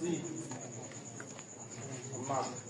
তাড়াতাড়ি নেন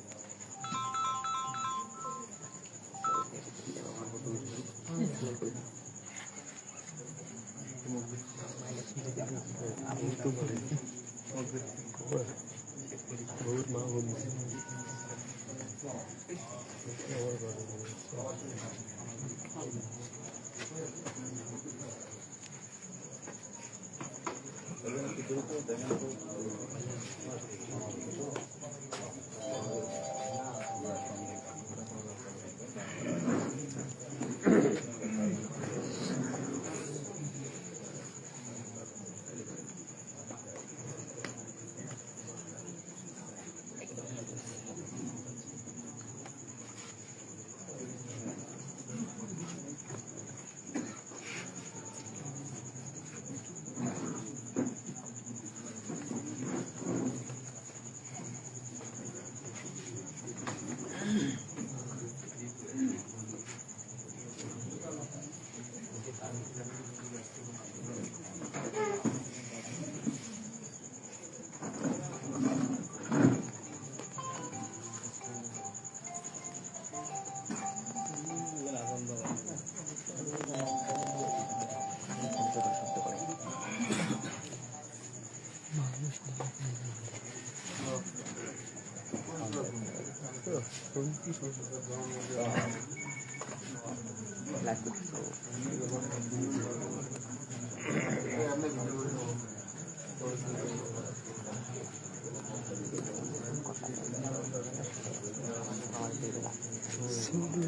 সিঙ্গুলের থেকে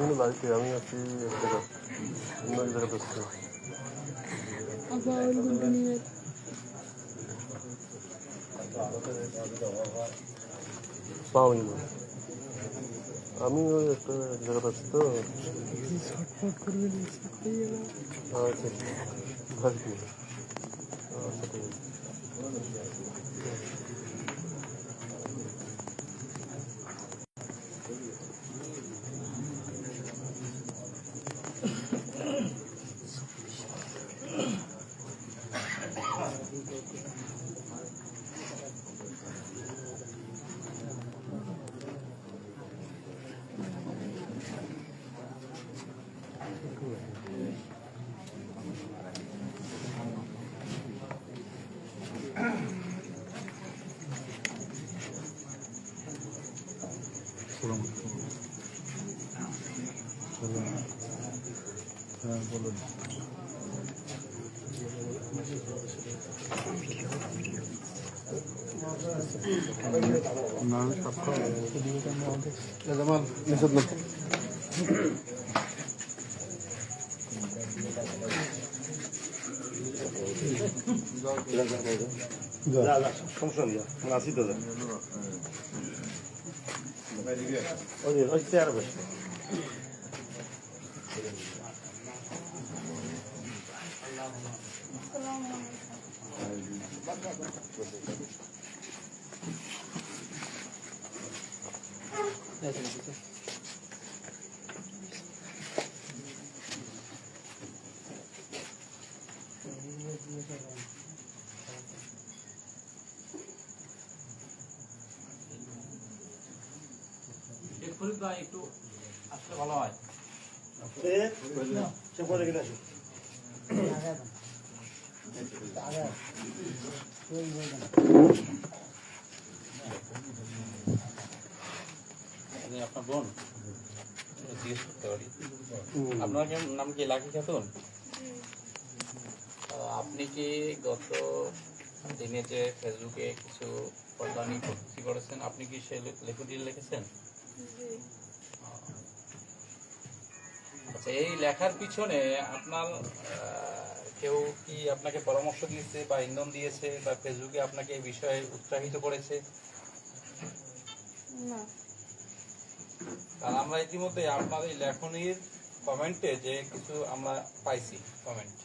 আমি বাড়িতে আমি আছি এক জায়গা অন্য এক জায়গাতে নিয়ে পাওনি না। আমি ওই একটা এক জায়গাতে আছি তো। আচ্ছা জামাল নিষেধ না সমস্যা নেই আসি তো ওই ওই চেয়ারে বসে Gracias. লাকি খাতুন? আপনি কি গত দিনে যে ফেসবুকে কিছু পর্দানি ভর্তি করেছেন আপনি কি সেই লেখাটি লিখেছেন? আচ্ছা এই লেখার পিছনে আপনার কেউ কি আপনাকে পরামর্শ দিয়েছে বা ইন্ধন দিয়েছে বা ফেসবুকে আপনাকে এই বিষয়ে উৎসাহিত করেছে? না। কারণ আমরা ইতিমধ্যে আপনার এই লেখনির কমেন্টে যে কিছু আমরা পাইছি কমেন্ট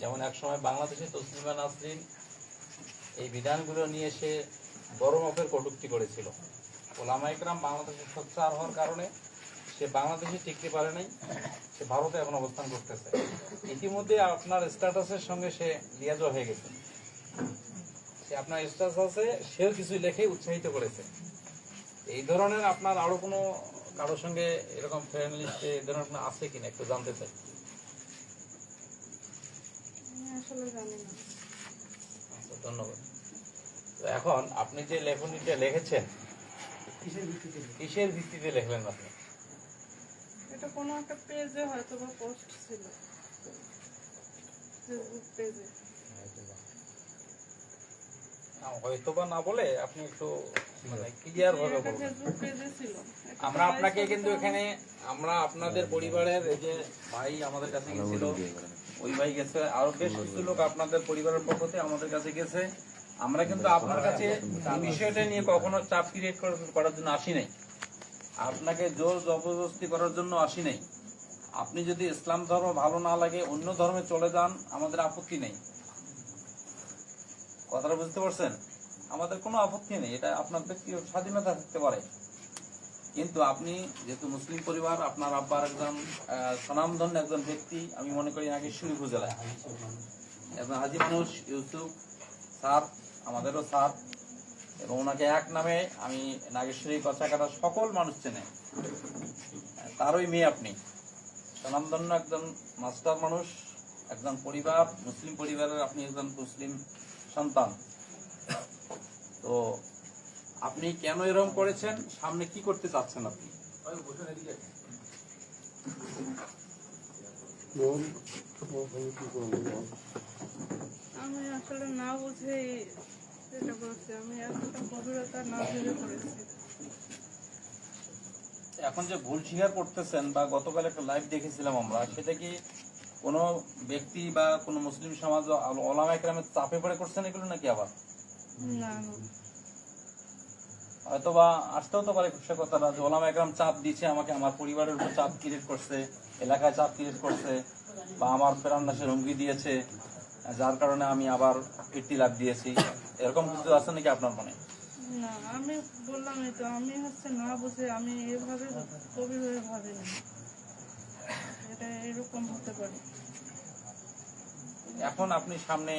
যেমন এক সময় বাংলাদেশে তসলিমা নাসরিন এই বিধানগুলো নিয়ে সে বড় মাপের কটূক্তি করেছিল। ওলামা ইকরাম বাংলাদেশে সোচ্চার হওয়ার কারণে সে বাংলাদেশে টিকতে পারে নাই, সে ভারতে এখন অবস্থান করতেছে। ইতিমধ্যে আপনার স্ট্যাটাসের সঙ্গে সে লিয়াজ হয়ে গেছে। সে আপনার স্ট্যাটাসে সেও কিছু লেখে উৎসাহিত করেছে। এই ধরনের আপনার আরও কোনো কারোর সঙ্গে এরকম ফ্রেন্ড লিস্টে এই ধরনের আছে কিনা একটু জানতে চাই। আসলে জানি না। আচ্ছা, ধন্যবাদ। তো এখন আপনি যে লেখনীটা লিখেছেন কিসের ভিত্তিতে লিখলেন আপনি? এটা কোনো একটা পেজে হয়তো বা পোস্ট ছিল। ফেসবুক পেজে হয়তো বা না বলে আপনি একটু এটা আমরা আপনাকে কিন্তু এখানে, আমরা আপনাদের পরিবারের যে ভাই আমাদের কাছে গেছিল, ওই ভাই গেছে। আরও বেশ কিছু লোক আপনাদের পরিবারের আমাদের কাছে গেছে। আমরা কিন্তু আপনার কাছে বিষয়টা নিয়ে কখনো চাপ ক্রিয়েট করার জন্য আসি নাই। আপনাকে জোর জবরদস্তি করার জন্য আসি নাই। আপনি যদি ইসলাম ধর্ম ভালো না লাগে, অন্য ধর্মে চলে যান, আমাদের আপত্তি নেই। কথাটা বুঝতে পারছেন? আমাদের কোনো আপত্তি নেই, এটা আপনার ব্যক্তিগত স্বাধীনতা থাকতে পারে। কিন্তু আপনি যেহেতু মুসলিম পরিবার, আপনার আব্বার একজন স্বনামধন্য একজন ব্যক্তি, আমি মনে করি আগে নাগেশ্বরী উপজেলায় একজন হাজি মানুষ, ইউসুফ স্যার, আমাদেরও স্যার, এবং ওনাকে এক নামে আমি নাগেশ্বরী কচাকাটা সকল মানুষ চেনে। তারই মেয়ে আপনি। স্বনামধন্য একজন মাস্টার মানুষ, একজন পরিবার, মুসলিম পরিবারের আপনি একজন মুসলিম সন্তান। তো আপনি কেন এরকম করেছেন? সামনে কি করতে চাচ্ছেন আপনি? আমি আসলে না বুঝেই এটা করেছি আমি এতটা গভীরতা না ভেবে করেছি। এখন যে ভুল স্বীকার করতেছেন বা গতকাল একটা লাইভ দেখেছিলাম আমরা সেটা কি কোনো ব্যক্তি বা কোনো মুসলিম সমাজ ওলামা একরামের চাপে পড়ে করছেন এগুলো নাকি আবার? না। না হয়তো বা আসতেও তো পারে সে কথাটা যে ওলামা একরাম চাপ দিচ্ছে আমাকে আমার পরিবারের উপর চাপ ক্রিয়েট করছে এলাকায় চাপ ক্রিয়েট করছে বা আমার প্রাণনাশের হুমকি দিয়েছে যার কারণে আমি আবার কীর্তি লাভ দিয়েছি। এরকম কিছু আছে নাকি আপনার মনে? না আমি বললামই তো আমি হচ্ছে না বুঝে আমি এভাবে গভীরভাবে ভাবিনি। এটা এরকম হতে পারে। এখন আপনি সামনে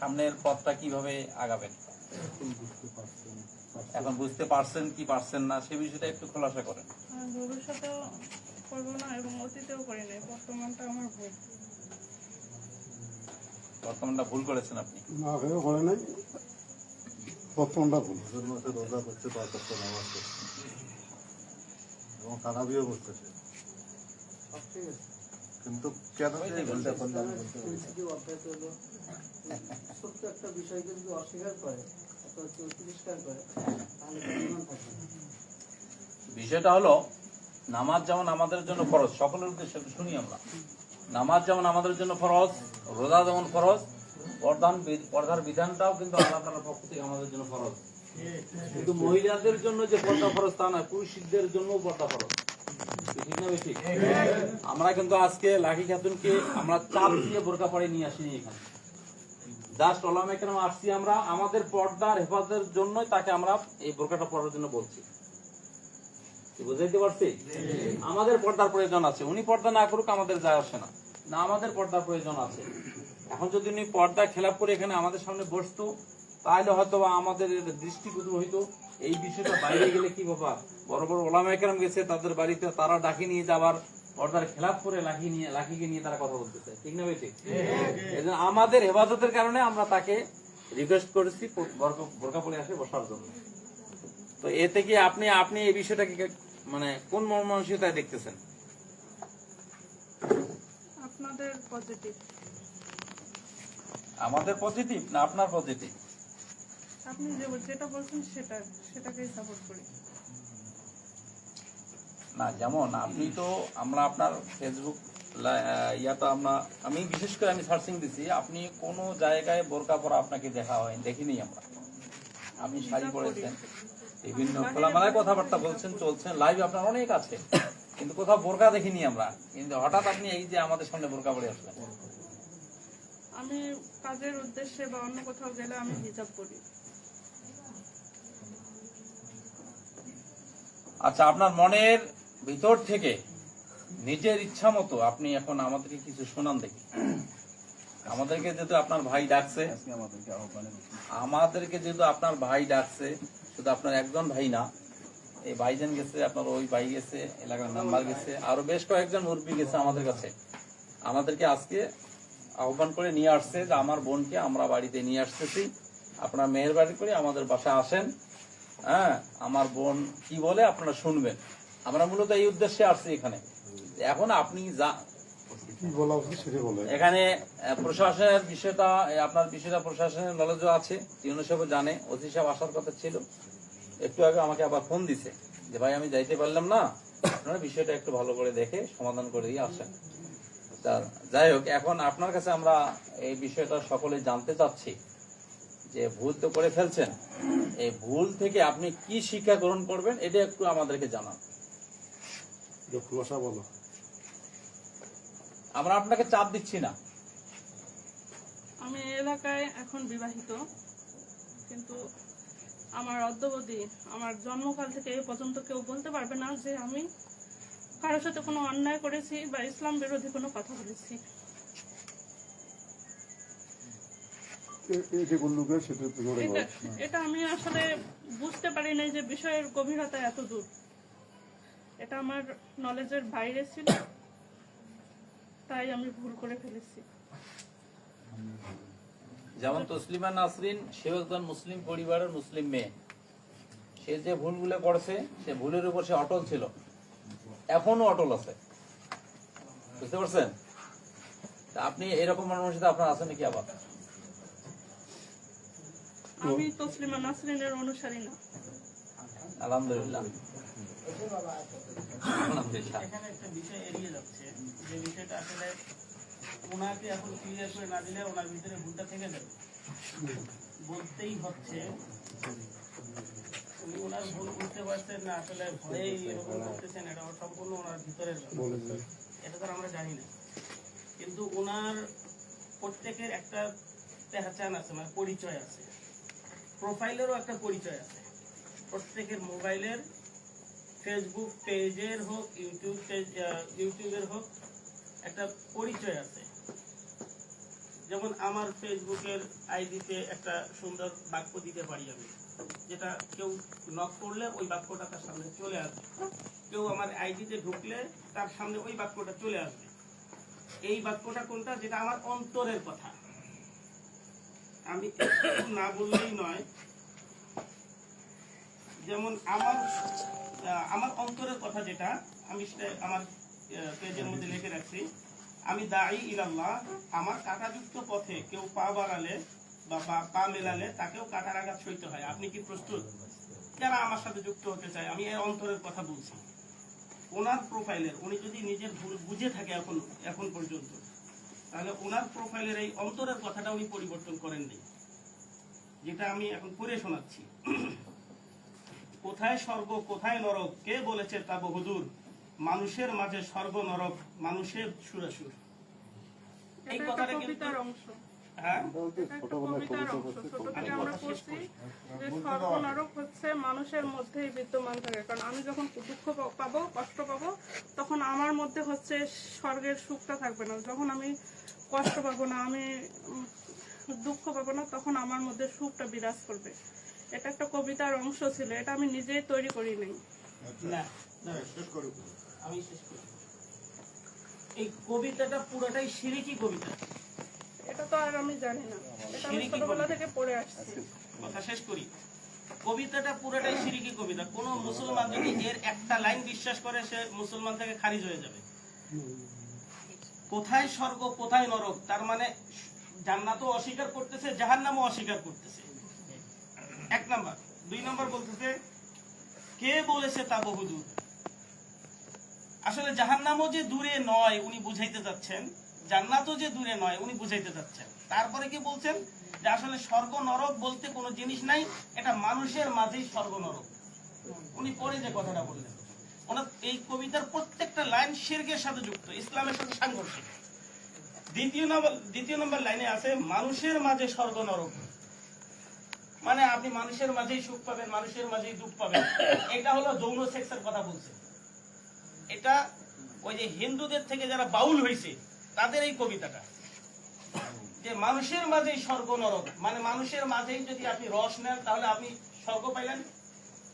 সামনের পথটা কীভাবে আগাবেন? এখন বুঝতে পারছেন কি পারছেন না সে বিষয়টা একটু খোলাসা করেন। ভবিষ্যতেও করব না এবং অতীতেও করি নাই বর্তমানটা আমার ভুল। বর্তমানটা ভুল করেছেন আপনি? না করে নাই। বর্তমানটা ভুল। মাসে রোজা নামাজ করছে এবং তারাবিও করতেছে। কিন্তু কেন একটা বিষয়কে যদি অস্বীকার করে। না। বিষয়টা হলো নামাজ যেমন আমাদের জন্য ফরজ সকলের উদ্দেশ্যে শুনি আমরা। নামাজ যেমন আমাদের জন্য ফরজ রোজা যেমন ফরজ পর্দান বি- পর্দার বিধানটাও কিন্তু আল্লাহ তাআলার পক্ষ থেকে আমাদের জন্য ফরজ। কিন্তু মহিলাদের জন্য যে পর্দা ফরজ তা না পুরুষদের জন্য পর্দা ফরজ। ঠিক না বেশি আমরা কিন্তু আজকে লাকি খাতুনকে আমরা চাপ দিয়ে বোরকা পরে নিয়ে আসিনি এখানে। জাস্ট ওলামে কেন আসছি আমরা আমাদের পর্দার হেফাজতের জন্যই তাকে আমরা এই বোরকাটা পরার জন্য বলছি। বুঝাইতে পারছি? আমাদের পর্দার প্রয়োজন আছে। উনি পর্দা না করুক আমাদের যায় আসে না। না, আমাদের পর্দার প্রয়োজন আছে। এখন যদি উনি পর্দা খেলাপ করে এখানে আমাদের সামনে বসতো, তাহলে হয়তো আমাদের দৃষ্টিগোচর হইতো। এই বিষয়টা বাইরে গেলে কি ব্যাপার? বড় বড় ওলামা একরাম গেছে, তাদের বাড়িতে তারা ডাকি নিয়ে যাবার পর্দার খেলাপ করে লাঠি নিয়ে লাঠিকে নিয়ে তারা কথা বলতেছে। ঠিক না ভাই ঠিক? আমাদের হেফাজতের কারণে আমরা তাকে রিকোয়েস্ট করেছি বোরকা- পরে আসে বসার জন্য। তো এতে কি আপনি আপনি এই বিষয়টাকে মানে কোন মর্মাংসিকতায় দেখতেছেন? আপনাদের পজিটিভ আমাদের পজিটিভ না আপনার পজিটিভ আপনি যেটা বলছেন সেটা সেটাকেই সাপোর্ট করি। না যেমন আপনি তো আমরা আপনার ফেসবুক ইয়াটা আমরা আমি বিশেষ করে আমি সার্চিং দিছি আপনি কোন জায়গায় বোরকা পরা আপনাকে দেখা হয় দেখিনি আমরা। আপনি শাড়ি পরেছেন বিভিন্ন খোলামেলায় কথাবার্তা বলছেন চলছেন লাইভ আপনার অনেক আছে কিন্তু কোথাও বোরকা দেখিনি আমরা। কিন্তু হঠাৎ আপনি এই যে আমাদের সামনে বোরকা পরে আসলেন। আমি কাজের উদ্দেশ্যে বা অন্য কোথাও গেলে আমি হিজাব করি আচ্ছা আপনার মনের ভিতর থেকে নিজের ইচ্ছা মতো আপনি এখন আমাদেরকে কিছু শোনান দেখি। আমাদেরকে যেহেতু আপনার ভাই ডাকছে আমাদেরকে যেহেতু আপনার ভাই ডাকছে শুধু আপনার একজন ভাই না এই ভাইজান গেছে আপনার ওই ভাই গেছে এলাকার নাম্বার গেছে আরও বেশ কয়েকজন মুরব্বী গেছে আমাদের কাছে। আমাদেরকে আজকে আহ্বান করে নিয়ে আসছে যে আমার বোনকে আমরা বাড়িতে নিয়ে আসতেছি। আপনার মেয়ের বাড়ি করে আমাদের বাসায় আসেন। হ্যাঁ আমার বোন কি বলে আপনারা শুনবেন। আমরা মূলত এই উদ্দেশ্যে আসছি এখানে। এখন আপনি যা এখানে প্রশাসনের বিষয়টা আপনার বিষয়টা প্রশাসনের নলেজও আছে সাহেবও জানে অতি সাহেব আসার কথা ছিল। একটু আগে আমাকে আবার ফোন দিছে যে ভাই আমি যাইতে পারলাম না। আপনারা বিষয়টা একটু ভালো করে দেখে সমাধান করে দিয়ে আসেন। যাই হোক এখন আপনার কাছে আমরা এই বিষয়টা সকলে জানতে চাচ্ছি যে ভুল তো করে ফেলছেন। এই ভুল থেকে আপনি কি শিক্ষা গ্রহণ করবেন এটা একটু আমাদেরকে জানান। এটা বলো। আমরা আপনাকে চাপ দিচ্ছি না। আমি এলাকায় এখন বিবাহিত কিন্তু আমার অদ্যবধি আমার জন্মকাল থেকে এই পর্যন্ত কেউ বলতে পারবে না যে আমি কারোর সাথে কোনো অন্যায় করেছি বা ইসলাম বিরোধী কোনো কথা বলেছি। এটা আমি আসলে বুঝতে পারি নাই যে বিষয়ের গভীরতা এত দূর। এটা আমার নলেজের বাইরে ছিল তাই আমি ভুল করে ফেলেছি। যেমন তসলিমা নাসরিন সেও একজন মুসলিম পরিবারের মুসলিম মেয়ে। সে যে ভুলগুলো করছে সে ভুলের উপর সে অটল ছিল। এখনও অটল আছে। বুঝতে পারছেন? আপনি এরকম মানুষের সাথে আপনার আছেন নাকি আবার? আমি তসলিমা নাসরিনের অনুসারী না। আলহামদুলিল্লাহ। এখানে একটা বিষয় এড়িয়ে যাচ্ছে যে বিষয়টা আসলে ওনাকে এখন ক্লিয়ার করে না দিলে ওনার ভিতরে ভুলটা থেকে যাবে। বলতেই হচ্ছে উনি ওনার ভুল বুঝতে পারছেন না আসলে ভয়েই এরকম করতেছেন এটা সম্পূর্ণ ওনার ভিতরের এটা তো আমরা জানি না। কিন্তু ওনার প্রত্যেকের একটা পেহচান আছে মানে পরিচয় আছে। প্রোফাইলেরও একটা পরিচয় আছে। প্রত্যেকের মোবাইলের ফেসবুক পেজের হোক ইউটিউব পেজ ইউটিউবের হোক, একটা পরিচয় আছে। যেমন আমার ফেসবুকের আইডিতে একটা সুন্দর বাক্য দিতে পারি আমি, যেটা কেউ নক করলে ওই বাক্যটা তার সামনে চলে আসবে। কেউ আমার আইডিতে ঢুকলে তার সামনে ওই বাক্যটা চলে আসবে। এই বাক্যটা কোনটা? যেটা আমার অন্তরের কথা। আমি না বললেই নয়, যেমন আমার আমার অন্তরের কথা যেটা, আমি সেটা আমার পেজের মধ্যে লিখে রাখছি। আমি দায়ী ইলাল্লাহ, আমার কাটাযুক্ত পথে কেউ পা বাড়ালে বা পা- মেলালে তাকেও কাটার আঘাত সইতে হয়। আপনি কি প্রস্তুত? যারা আমার সাথে যুক্ত হতে চায়, আমি এর অন্তরের কথা বলছি। ওনার প্রোফাইলের, উনি যদি নিজের ভুল বুঝে থাকে এখন এখন পর্যন্ত, তাহলে ওনার প্রোফাইলের এই অন্তরের কথাটা উনি পরিবর্তন করেননি। যেটা আমি এখন পড়ে শোনাচ্ছি। কোথায় স্বর্গ কোথায় নরক? কে বলেছে তা বহুদূর মানুষের মাঝে স্বর্গ নরক মানুষের সুরাসুর। এই কথাটা কিন্তু অংশ। হ্যাঁ? বলতে এটা একটা ছোটবেলায় কবিতার কবিতা অংশ। করতে ছোট থেকে আমরা পড়ছি যে স্বর্গ নরক হচ্ছে মানুষের মধ্যেই বিদ্যমান থাকে। কারণ আমি যখন দুঃখ পা- পাবো কষ্ট পাবো তখন আমার মধ্যে হচ্ছে স্বর্গের সুখটা থাকবে না। যখন আমি কষ্ট পাবো না আমি দুঃখ পাবো না তখন আমার মধ্যে সুখটা বিরাজ করবে। এটা একটা কবিতার অংশ ছিল এটা আমি নিজেই তৈরি করি নাই। না না, আমি শেষ করি। এই কবিতাটা পুরোটাই সিরিকি কবিতা। এটা তো আর আমি জানি না। এটা আমি ছোটবেলা থেকে পড়ে আসছি। কথা শেষ করি। কবিতাটা পুরোটাই সিরিকি কবিতা। কোন মুসলমান যদি এর একটা লাইন বিশ্বাস করে সে মুসলমান থেকে খারিজ হয়ে যাবে। কোথায় স্বর্গ কোথায় নরক তার মানে জান্নাতও অস্বীকার করতেছে জাহান্নামও অস্বীকার করতেছে। এক নাম্বার। দুই নাম্বার বলতেছে, কে বলেছে তা বহুদূর? আসলে যে দূরে নয়, উনি বুঝাইতে যাচ্ছেন। জান্নাতও যে দূরে নয়, উনি বুঝাইতে যাচ্ছেন। তারপরে কি বলছেন? যে আসলে স্বর্গ নরক বলতে কোনো জিনিস নাই, এটা মানুষের মাঝেই স্বর্গ নরক। উনি পরে যে কথাটা বললেন। ওনার এই কবিতার প্রত্যেকটা লাইন শিরকের সাথে যুক্ত, ইসলামের সাথে সাংঘর্ষিক। দ্বিতীয় নম্বর দ্বিতীয় নম্বর লাইনে আছে, মানুষের মাঝে স্বর্গ নরক। মানে আপনি মানুষের মাঝেই সুখ পাবেন, মানুষের মাঝেই দুঃখ পাবেন। এটা হলো যৌন সেক্সের কথা বলছে। এটা ওই যে হিন্দুদের থেকে যারা বাউল হয়েছে তাদের এই কবিতাটা। যে মানুষের মাঝেই স্বর্গ নরক মানে মানুষের মাঝেই যদি আপনি রস নেন, তাহলে আপনি স্বর্গ পাইলেন।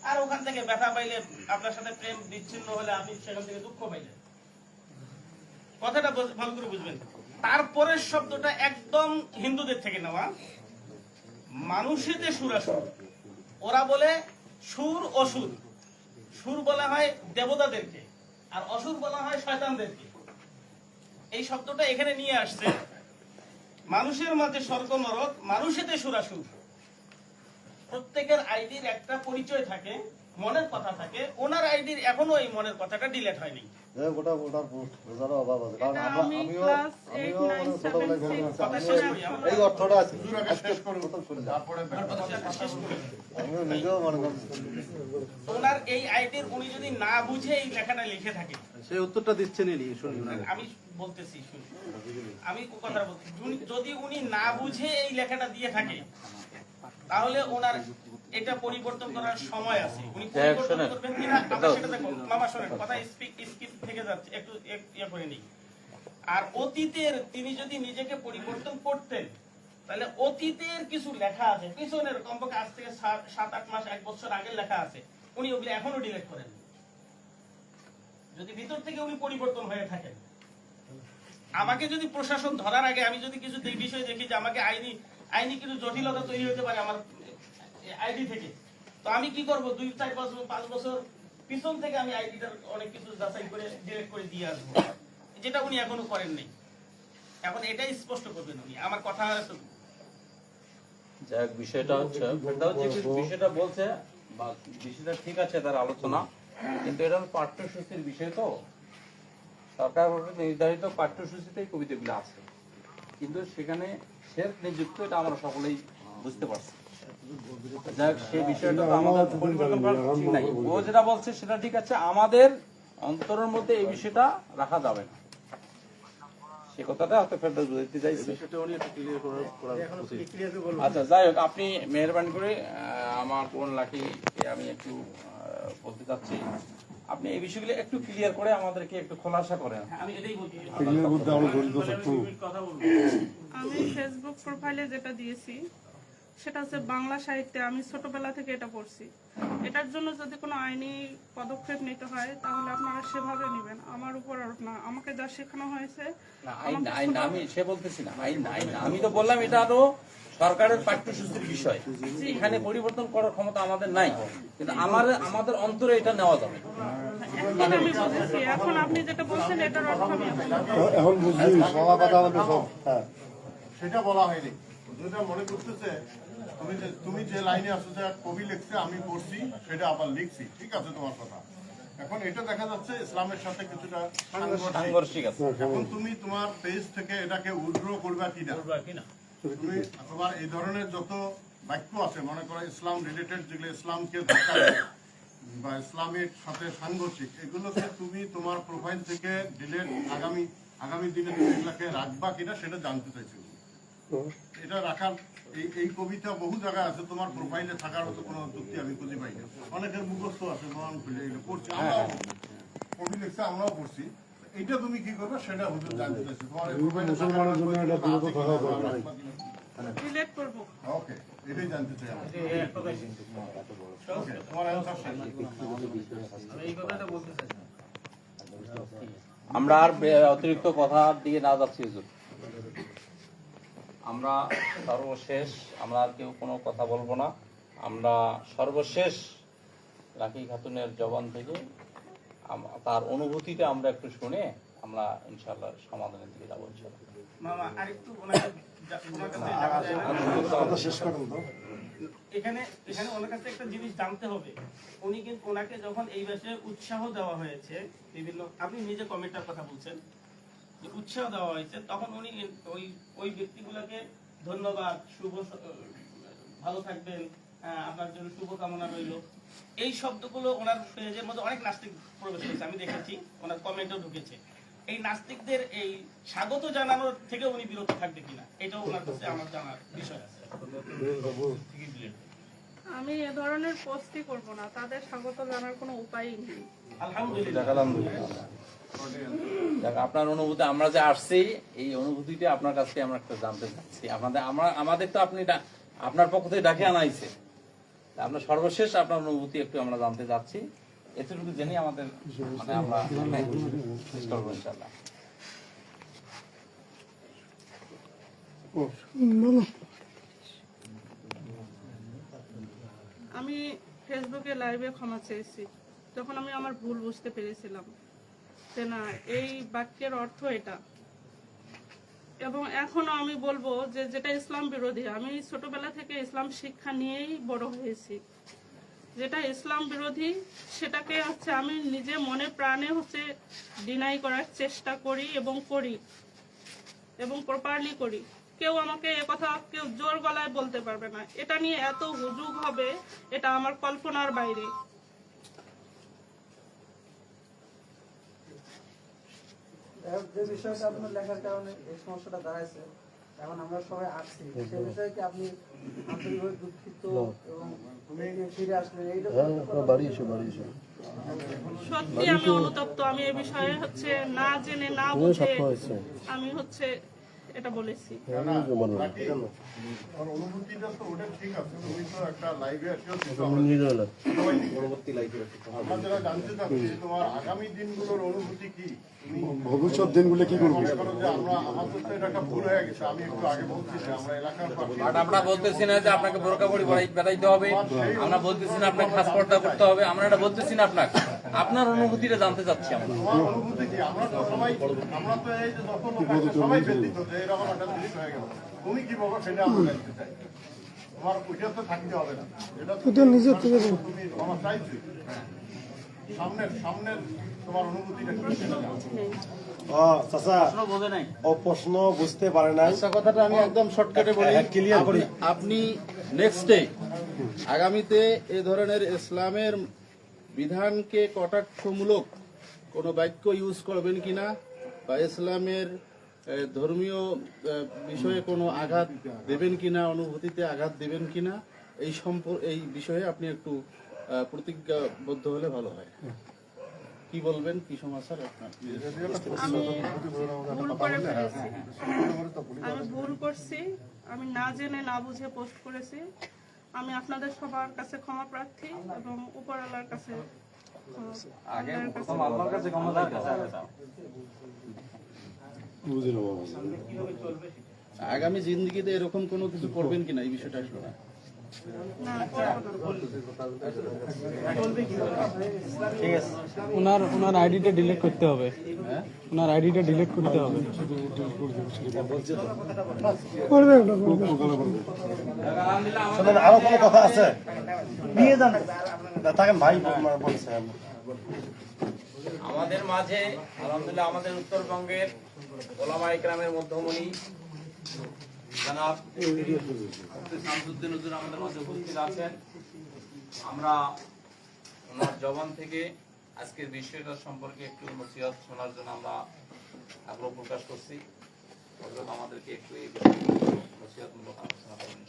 আর ওখান থেকে ব্যথা পাইলে আপনার সাথে প্রেম বিচ্ছিন্ন হলে আপনি সেখান থেকে দুঃখ পাইলেন। কথাটা ভালো করে বুঝবেন। তারপরের শব্দটা একদম হিন্দুদের থেকে নেওয়া। মানুষেতে সুরাসুর ওরা বলে সুর অসুর। সুর বলা হয় দেবতাদেরকে, আর অসুর বলা হয় শয়তানদেরকে। এই শব্দটা এখানে নিয়ে আসছে। মানুষের মাঝে স্বর্গ নরক মানুষেতে সুরাসুর, প্রত্যেকের আইডির একটা পরিচয় থাকে। মনের কথা থাকে ওনার আইডির এখনও এই মনের কথাটা ডিলেট হয়নি। বোঝারও অভাব আছে। কারণ আমিও আমিও এই- অর্থটা আছে। আমিও নিজেও মনে করছি। ওনার এই আইডির উনি যদি না বুঝে এই লেখাটা লিখে থাকে। সেই উত্তরটা দিচ্ছেন শুনুন। আমি বলতেছি আমি কথা বলছি। যদি উনি না বুঝে এই লেখাটা দিয়ে থাকে তাহলে ওনার এটা পরিবর্তন করার সময় আছে। উনি পরিবর্তন। করবেন কিনা আমরা সেটা দেখো। মামা শোনেন কথা স্পিক স্কিপ থেকে যাচ্ছে। একটু এক- ইয়ে করে নিই। আর অতীতের তিনি যদি নিজেকে পরিবর্তন করতেন তাহলে অতীতের কিছু লেখা আছে। পিছনের কমপক্ষে আজ থেকে সাত আট মাস এক বছর আগের লেখা আছে। উনি ওগুলো এখনও ডিলেট করেন যদি ভিতর থেকে উনি পরিবর্তন হয়ে থাকেন। আমাকে যদি প্রশাসন ধরার আগে আমি যদি কিছু বিষয় দেখি যে আমাকে আইনি আইনি কিছু জটিলতা তৈরি হতে পারে আমার আইডি থেকে। তো আমি কি করব? দুই চার পাঁচ পাঁচ বছর পিছন থেকে আমি আইডিটার অনেক কিছু যাচাই করে ডিলেট করে দিয়ে আসব। যেটা উনি এখনও করেন নাই। এখন এটাই স্পষ্ট করবেন উনি। আমার কথা হোক, বিষয়টা হচ্ছে বিষয়টা বলছে বা বিষয়টা ঠিক আছে তার আলোচনা কিন্তু এটা হলো পাঠ্যসূচির বিষয় তো। সরকার কর্তৃক নির্ধারিত পাঠ্যসূচিতেই কবিতাগুলো আছে। কিন্তু সেখানে শেখ নিযুক্ত এটা আমরা সকলেই বুঝতে পারছি। যাই সেই বিষয়টা আমাদের পরিবর্তন করা ঠিক নাই ও যেটা বলছে সেটা ঠিক আছে আমাদের অন্তরের মধ্যে এই বিষয়টা রাখা যাবে না। সে কথাটা হয়তো চাইছে। করা উচিত। আচ্ছা যাই হোক আপনি মেহরবানি করে আমার কোন লাকি আমি একটু বলতে চাচ্ছি। আপনি এই বিষয়গুলো একটু ক্লিয়ার করে আমাদেরকে একটু খোলাসা করেন। আমি এটাই বলব আমি ফেসবুক প্রোফাইলে যেটা দিয়েছি সেটা হচ্ছে বাংলা সাহিত্যে আমি ছোটবেলা থেকে এটা পড়ছি। এটার জন্য যদি কোনো আইনি পদক্ষেপ নিতে হয় তাহলে আপনারা সেভাবে নেবেন। আমার উপর না আমাকে যা শেখানো হয়েছে আমি সে বলতেছি না আমি তো বললাম এটা আরও সরকারের পাঠ্যসূচির বিষয়। এখানে পরিবর্তন করার ক্ষমতা আমাদের নাই। কিন্তু আমার আমাদের অন্তরে এটা নেওয়া যাবে। এখন আপনি যেটা বলছেন এটার অর্থ আমি এখন বুঝলি সবার কথা হ্যাঁ। সেটা বলা হয়নি। যেটা মনে করতেছে তুমি যে তুমি যে লাইনে আসো যে কবি লিখছে আমি পড়ছি সেটা আবার লিখছি। ঠিক আছে তোমার কথা? এখন এটা দেখা যাচ্ছে ইসলামের সাথে কিছুটা সাংঘর্ষিক। আছে। এখন তুমি তোমার পেজ থেকে এটাকে উইথড্র করবা কিনা? তুমি তোমার এই ধরনের যত বাক্য আছে মনে করো ইসলাম রিলেটেড যেগুলো ইসলামকে ধাক্কা বা ইসলামের সাথে সাংঘর্ষিক এগুলোকে তুমি তোমার প্রোফাইল থেকে ডিলেট আগামী আগামী দিনে তুমি এগুলাকে রাখবা কিনা সেটা জানতে চাইছি। এটা রাখার এই এই কবিতা বহু জায়গায় আছে তোমার প্রোফাইলে থাকার মতো কোনো যুক্তি আমি খুঁজে পাই না। অনেকের মুখস্থ আছে মহান খুলে এগুলো পড়ছি আমরাও কবি লিখছে আমরাও পড়ছি। এইটা তুমি কি করবে সেটা হুজুর জানতে চাইছি। তোমার এই এগুলো profile এ মুসলমানের জন্য এটা বিরত থাকা দরকার। রাখবা করব। ওকে এটাই জানতে চাই আমরা। ওকে তোমার অ্যান্সার শেষ আমরা আর অতিরিক্ত কথা দিয়ে না যাচ্ছি হুজুর। আমরা সর্বশেষ আমরা আর কেউ কোনো কথা বলব না। আমরা সর্বশেষ রাখি খাতুনের জবান থেকে তার অনুভূতিটা আমরা একটু শুনে আমরা ইনশাল্লাহ সমাধানের দিকে যাব এখানে এখানে ওনার কাছে একটা জিনিস জানতে হবে। উনি কিন্তু ওনাকে যখন এই বিষয়ে উৎসাহ দেওয়া হয়েছে বিভিন্ন আপনি নিজে কমেন্টার কথা বলছেন। যে উৎসাহ দেওয়া হয়েছে তখন উনি ওই ওই ব্যক্তিগুলোকে ধন্যবাদ শুভ ভালো থাকবেন আপনার জন্য শুভকামনা রইল। এই শব্দগুলো ওনার পেজের মধ্যে অনেক নাস্তিক প্রবেশ করেছে আমি দেখেছি ওনার কমেন্টও ঢুকেছে। এই নাস্তিকদের এই স্বাগত জানানোর থেকে উনি বিরত থাকবে কিনা এটাও ওনার কাছে আমার জানার বিষয় আছে। আমি এ ধরনের পোস্টই করব না তাদের স্বাগত জানার কোনো উপায়ই নেই। আলহামদুলিল্লাহ। যাক, আপনার অনুভূতি, আমরা যে আসছি, এই অনুভূতিটা আপনার কাছ থেকে আমরা একটা জানতে চাচ্ছি। আমাদের আমরা আমাদের তো আপনি আপনার পক্ষ থেকে ডাকে আনাইছে। আমরা সর্বশেষ আপনার অনুভূতি একটু আমরা জানতে চাচ্ছি। এতটুকু জেনে আমাদের আমি ফেসবুকে লাইভে ক্ষমা চেয়েছি। তখন আমি আমার ভুল বুঝতে পেরেছিলাম। যে না, এই বাক্যের অর্থ এটা। এবং এখনও আমি বলব যে, যেটা ইসলাম বিরোধী, আমি ছোটবেলা থেকে ইসলাম শিক্ষা নিয়েই বড় হয়েছি। যেটা ইসলাম বিরোধী, সেটাকে হচ্ছে আমি নিজে মনে প্রাণে হচ্ছে ডিনাই করার চেষ্টা করি এবং করি, এবং প্রপারলি করি। কেউ আমাকে এ কথা কেউ জোর গলায় বলতে পারবে না। এটা নিয়ে এত হুজুগ হবে, এটা আমার কল্পনার বাইরে। যে বিষয়টা আপনার লেখার কারণে এই সমস্যাটা দাঁড়াইছে এখন আমরা সবাই আসছি। সে বিষয়ে কি আপনি আন্তরিকভাবে দুঃখিত এবং ফিরে আসলেন? এইটা বাড়িয়েছে বাড়িয়েছে সত্যি আমি অনুতপ্ত। আমি এ বিষয়ে হচ্ছে না জেনে না বুঝে আমি হচ্ছে এটা বলেছি। তুমি ভবিষ্যৎ দিনগুলো কি করব? আমরা আমাদের তো এটা একটা ভুল হয়ে গেছে আমি একটু আগে বলছি যে আমরা এলাকার পাশে বাট আমরা বলতেছি না যে আপনাকে বোরকা পরি বেড়াইতে হবে। আমরা বলতেছি না আপনাকে খাস পর্দা করতে হবে। আমরা এটা বলতেছি না আপনাকে। আপনার অনুভূতিটা জানতে চাচ্ছি আমরা। অনুভূতি কি? আমরা তো সবাই আমরা তো এই যে যত লোক আছে সবাই যে এরকম একটা জিনিস হয়ে গেল। তুমি কি বলব আমরা জানতে চাই। তোমার ওইটা তো থাকতে হবে না। এটা তো নিজের থেকে তুমি ক্ষমা চাইছি। সামনের সামনের তোমার অনুভূতিটা কি? সেটা জানো। চাচা ও প্রশ্ন বুঝতে পারে না কথাটা আমি একদম শর্টকাটে বলি। ক্লিয়ার করি। আপনি নেক্সট ডে আগামীতে এ ধরনের ইসলামের বিধানকে কটাক্ষমূলক কোনো বাক্য ইউজ করবেন কিনা বা ইসলামের ধর্মীয় বিষয়ে কোনো আঘাত দেবেন কিনা, অনুভূতিতে আঘাত দেবেন কিনা, এই সম্পর্ক এই বিষয়ে আপনি একটু প্রতিজ্ঞাবদ্ধ হলে ভালো হয়। কি বলবেন? কি সমাচার আপনার? ভুল করছি। আমি না জেনে না বুঝে পোস্ট করেছি। আমি আপনাদের সবার কাছে ক্ষমা প্রার্থী এবং উপরওয়ালার কাছে আগামী জিন্দগিতে এরকম কোনো কিছু করবেন কিনা এই বিষয়টা আসলো না। ওনার ওনার আইডিটা ডিলিট করতে হবে। ওনার আইডিটা ডিলিট করতে হবে। আরও কোনো কথা আছে? নিয়ে যান। থাকেন ভাই বলছে। আমাদের মাঝে আলহামদুলিল্লাহ আমাদের উত্তরবঙ্গের ওলামা ইকরামের মধ্যমণি জনাব আমাদের মধ্যে উপস্থিত আছেন। আমরা ওনার জবান থেকে আজকের বিষয়টা সম্পর্কে একটু নসিহত শোনার জন্য আমরা আগ্রহ প্রকাশ করছি। হযরত আমাদেরকে একটু এই আলোচনা করবেন